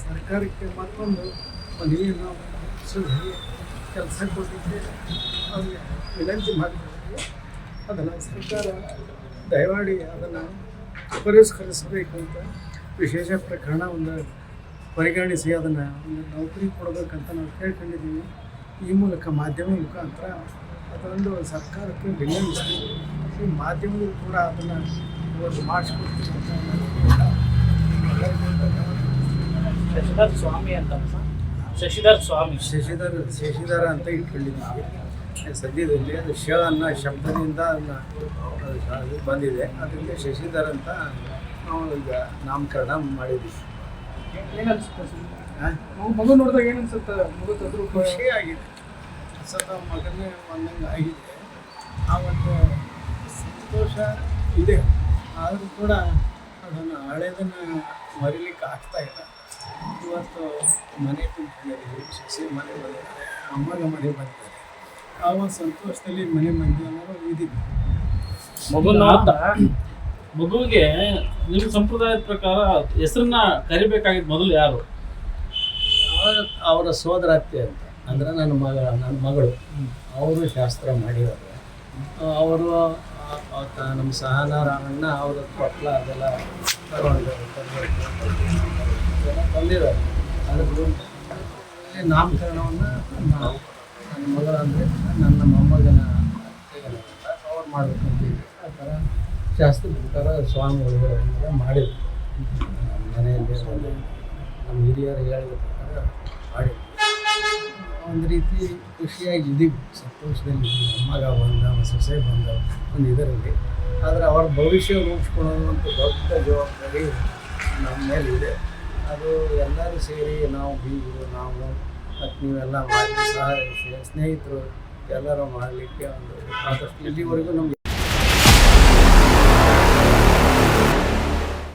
ಸರ್ಕಾರಕ್ಕೆ ಮತ್ತೊಂದು ಮನೆಯನ್ನು ಕೆಲಸ ಕೊಟ್ಟಿದ್ದೆ ಅವ್ರಿಗೆ ವಿನಂತಿ ಮಾಡಿದ್ದಾರೆ ಅದನ್ನು ಸರ್ಕಾರ ದಯಮಾಡಿ ಅದನ್ನು ಪರಿಷ್ಕರಿಸಬೇಕು ಅಂತ ವಿಶೇಷ ಪ್ರಕರಣ ಒಂದು ಪರಿಗಣಿಸಿ ಅದನ್ನು ಒಂದು ನೌಕರಿ ಕೊಡಬೇಕಂತ ನಾವು ಕೇಳ್ಕೊಂಡಿದ್ದೀವಿ. ಈ ಮೂಲಕ ಮಾಧ್ಯಮ ಮುಖಾಂತರ ಅದೊಂದು ಸರ್ಕಾರಕ್ಕೆ ವಿನಂತಿಸ್ತೀವಿ ಈ ಮಾಧ್ಯಮಗಳು ಕೂಡ ಅದನ್ನು ಒಂದು ಮಾಡಿಸ್ಕೊಡ್ತೀವಿ ಅಂತ ಶಶಿಧರ್ ಸ್ವಾಮಿ ಅಂತ ಸರ್ ಶಶಿಧರ್ ಸ್ವಾಮಿ. ಶಶಿಧರ್ ಶಶಿಧರ ಅಂತ ಇಟ್ಕೊಂಡಿದ್ದೀವಿ ಸದ್ಯದಲ್ಲಿ ಅದು ಶ ಅನ್ನೋ ಶಬ್ದದಿಂದ ಬಂದಿದೆ. ಅದರಿಂದ ಶಶಿಧರ್ ಅಂತ ನಾವು ಈಗ ನಾಮಕರಣ ಮಾಡಿದ್ವಿ. ಮಗು ನೋಡಿದಾಗ ಏನು ಅನ್ಸುತ್ತೆ? ಮಗು ತಂದ್ರು ಖುಷಿ ಆಗಿದೆ. ಸತ ಮಗನೇ ಒಂದಂಗೆ ಆಗಿದೆ. ಆ ಒಂದು ಸಂತೋಷ ಇದೆ. ಆದರೂ ಕೂಡ ಅದನ್ನು ಹಳೆದನ್ನು ಮರಿಲಿಕ್ಕೆ ಆಗ್ತಾ ಇಲ್ಲ. ಇವತ್ತು ಮನೆ ಸೊಸೆ ಮನೆ ಬಂದಿದ್ದಾರೆ ಅಮ್ಮನ ಮನೆ ಬಂದಿದ್ದಾರೆ. ಆ ಒಂದು ಸಂತೋಷದಲ್ಲಿ ಮನೆ ಮಂದಿ ಅನ್ನೋರು ಇದ್ದೀವಿ. ಮಗು ನೋಡ್ತಾ ಮಗುವಿಗೆ ನಿಮ್ಮ ಸಂಪ್ರದಾಯದ ಪ್ರಕಾರ ಹೆಸರನ್ನ ಕರಿಬೇಕಾಗಿದ್ದು ಮೊದಲು ಯಾರು? ಅವರ- ಸೋದರ ಅತ್ತೆ ಅಂತ. ಅಂದರೆ ನನ್ನ ಮಗ ನನ್ನ ಮಗಳು. ಅವರು ಶಾಸ್ತ್ರ ಮಾಡಿದ್ದಾರೆ. ಅವರು ಆತ ನಮ್ಮ ಸಹನ ರಾಮಣ್ಣ ಅವರ ಕೊಟ್ಲ ಅದೆಲ್ಲ ತಗೊಂಡು ಅದೆಲ್ಲ ತಂದಿದ್ದಾರೆ ಅದ್ರ ನಾಮಕರಣವನ್ನು ನಾವು ನನ್ನ ಮಗಳ ಅಂದರೆ ನನ್ನ ಮೊಮ್ಮಗನ ಅವ್ರು ಮಾಡಬೇಕಂತೀವಿ ಆ ಥರ ಶಾಸ್ತ್ರ ಪ್ರಕಾರ ಸ್ವಾಮಿಗಳು ಮಾಡಿದ್ರು. ಮನೆಯಲ್ಲಿ ನಮ್ಮ ಹಿರಿಯರು ಹೇಳಿದ ಪ್ರಕಾರ ಮಾಡಿದ್ರು. ಒಂದು ರೀತಿ ಖುಷಿಯಾಗಿ ಇದ್ದೀವಿ. ಸಂತೋಷದಲ್ಲಿ ಮಗ ಬಂದ, ನಮ್ಮ ಸೊಸೆ ಬಂದ, ಒಂದು ಇದರಲ್ಲಿ. ಆದರೆ ಅವ್ರ ಭವಿಷ್ಯ ರೂಪಿಸ್ಕೊಳ್ಳುವಂಥ ದೊಡ್ಡ ಜವಾಬ್ದಾರಿ ನಮ್ಮ ಮೇಲೆ ಇದೆ ಅದು ಎಲ್ಲರೂ ಸೇರಿ ನಾವು ಬೀಗರು, ನಾವು ಮತ್ತು ನೀವೆಲ್ಲ ಮಾಡಿ ಸಹ ಸ್ನೇಹಿತರು ಎಲ್ಲರೂ ಮಾಡಲಿಕ್ಕೆ ಒಂದು ಇಲ್ಲಿವರೆಗೂ ನಮ್ಗೆ